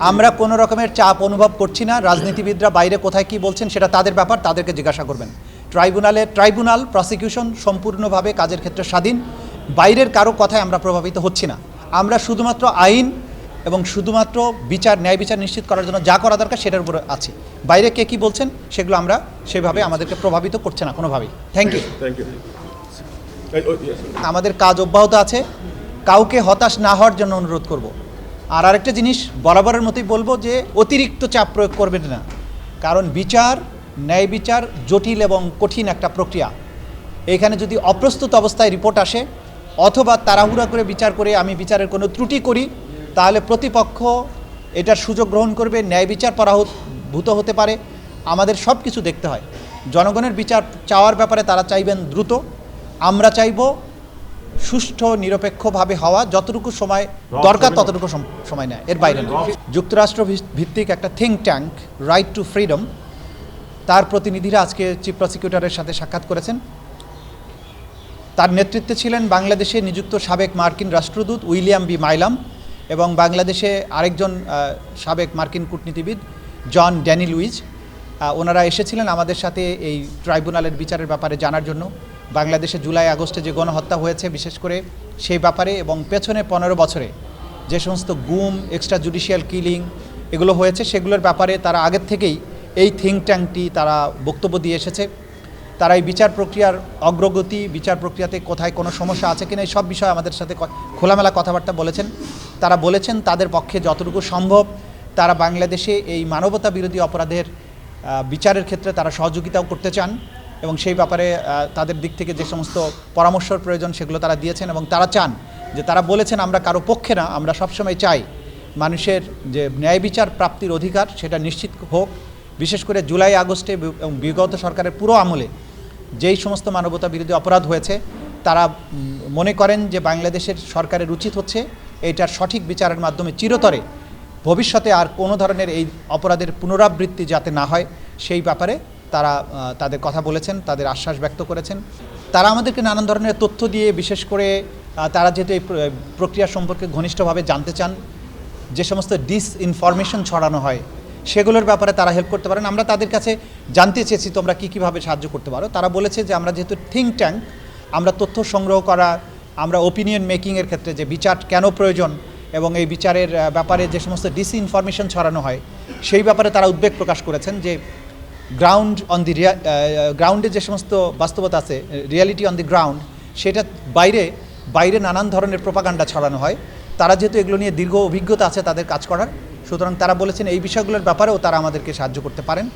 আমরা কোনো রকমের চাপ অনুভব করছি না। রাজনীতিবিদরা বাইরে কোথায় কি বলছেন সেটা তাদের ব্যাপার তাদেরকে জিজ্ঞাসা করবেন। ট্রাইব্যুনালে ট্রাইব্যুনাল প্রসিকিউশন সম্পূর্ণভাবে কাজের ক্ষেত্রে স্বাধীন। বাইরের কারও কথায় আমরা প্রভাবিত হচ্ছি না। আমরা শুধুমাত্র আইন এবং শুধুমাত্র বিচার ন্যায় বিচার নিশ্চিত করার জন্য যা করা দরকার সেটার উপরে আছি। বাইরে কে কী বলছেন সেগুলো আমরা সেভাবে আমাদেরকে প্রভাবিত করছে না কোনোভাবেই। থ্যাংক ইউ থ্যাংক ইউ আমাদের কাজ অব্যাহত আছে। কাউকে হতাশ না হওয়ার জন্য অনুরোধ করব। আর আরেকটা জিনিস বরাবরের মতোই বলব যে অতিরিক্ত চাপ প্রয়োগ করবেন না। কারণ বিচার, ন্যায় বিচার জটিল এবং কঠিন একটা প্রক্রিয়া। এখানে যদি অপ্রস্তুত অবস্থায় রিপোর্ট আসে, অথবা তাড়াহুড়া করে বিচার করে আমি বিচারের কোনো ত্রুটি করি, তাহলে প্রতিপক্ষ এটার সুযোগ গ্রহণ করবে, ন্যায় বিচার পরাভূত হতে পারে। আমাদের সব কিছু দেখতে হয়। জনগণের বিচার চাওয়ার ব্যাপারে তারা চাইবেন দ্রুত। আমরা চাইব সুষ্ঠু নিরপেক্ষভাবে হওয়া যতটুকু সময় দরকার ততটুকু সময় নেয় এর বাইরে। যুক্তরাষ্ট্র ভিত্তিক একটা think tank right to freedom তার প্রতিনিধিরা আজকে চিফ প্রসিকিউটরের সাথে সাক্ষাৎ করেছেন। তার নেতৃত্বে ছিলেন বাংলাদেশে নিযুক্ত সাবেক মার্কিন রাষ্ট্রদূত উইলিয়াম বি মাইলাম এবং বাংলাদেশে আরেকজন সাবেক মার্কিন কূটনীতিবিদ জন ড্যানি লুইজ। ওনারা এসেছিলেন আমাদের সাথে এই ট্রাইব্যুনালের বিচারের ব্যাপারে জানার জন্য। বাংলাদেশে জুলাই, আগস্টে যে গণহত্যা হয়েছে, বিশেষ করে সেই ব্যাপারে এবং পেছনে পনেরো বছরে যে সমস্ত গুম এক্সট্রা জুডিশিয়াল কিলিং এগুলো হয়েছে, সেগুলোর ব্যাপারে তারা আগের থেকেই এই থিঙ্ক ট্যাঙ্কটি তারা বক্তব্য দিয়ে এসেছে। তারা এই বিচার প্রক্রিয়ার অগ্রগতি, বিচার প্রক্রিয়াতে কোথায় কোনো সমস্যা আছে কিনা, এই সব বিষয়ে আমাদের সাথে খোলামেলা কথাবার্তা বলেছেন। তারা বলেছেন তাদের পক্ষে যতটুকু সম্ভব তারা বাংলাদেশে এই মানবতা বিরোধী অপরাধের বিচারের ক্ষেত্রে তারা সহযোগিতাও করতে চান। এবং সেই ব্যাপারে তাদের দিক থেকে যে সমস্ত পরামর্শর প্রয়োজন সেগুলো তারা দিয়েছেন এবং তারা চান যে তারা বলেছেন, আমরা কারও পক্ষে না, আমরা সবসময় চাই মানুষের যে ন্যায় বিচার প্রাপ্তির অধিকার সেটা নিশ্চিত হোক। বিশেষ করে জুলাই, আগস্টে এবং বিগত সরকারের পুরো আমলে যেই সমস্ত মানবতা বিরোধী অপরাধ হয়েছে, তারা মনে করেন যে বাংলাদেশের সরকারের উচিত হচ্ছে এটার সঠিক বিচারের মাধ্যমে চিরতরে ভবিষ্যতে আর কোনো ধরনের এই অপরাধের পুনরাবৃত্তি যাতে না হয়, সেই ব্যাপারে তারা তাদের কথা বলেছেন, তাদের আশ্বাস ব্যক্ত করেছেন। তারা আমাদেরকে নানান ধরনের তথ্য দিয়ে, বিশেষ করে তারা যেহেতু এই প্রক্রিয়া সম্পর্কে ঘনিষ্ঠভাবে জানতে চান, যে সমস্ত ডিস ইনফরমেশন ছড়ানো হয়, সেগুলোর ব্যাপারে তারা হেল্প করতে পারেন। আমরা তাদের কাছে জানতে চেয়েছি তোমরা কী, কীভাবে সাহায্য করতে পারো। তারা বলেছে যে আমরা যেহেতু থিঙ্ক ট্যাঙ্ক আমরা তথ্য সংগ্রহ করা, আমরা ওপিনিয়ন মেকিংয়ের ক্ষেত্রে যে বিচার কেন প্রয়োজন এবং এই বিচারের ব্যাপারে যে সমস্ত ডিস ইনফরমেশন ছড়ানো হয়, সেই ব্যাপারে তারা উদ্বেগ প্রকাশ করেছেন যে গ্রাউন্ড অন দি গ্রাউন্ডে যে সমস্ত বাস্তবতা আছে রিয়ালিটি অন দি গ্রাউন্ড সেটা বাইরে বাইরে নানান ধরনের প্রোপাগান্ডা ছড়ানো হয়। তারা যেহেতু এগুলো নিয়ে দীর্ঘ অভিজ্ঞতা আছে তাদের কাজ করার, সুতরাং তারা বলেছেন এই বিষয়গুলোর ব্যাপারেও তারা আমাদেরকে সাহায্য করতে পারেন।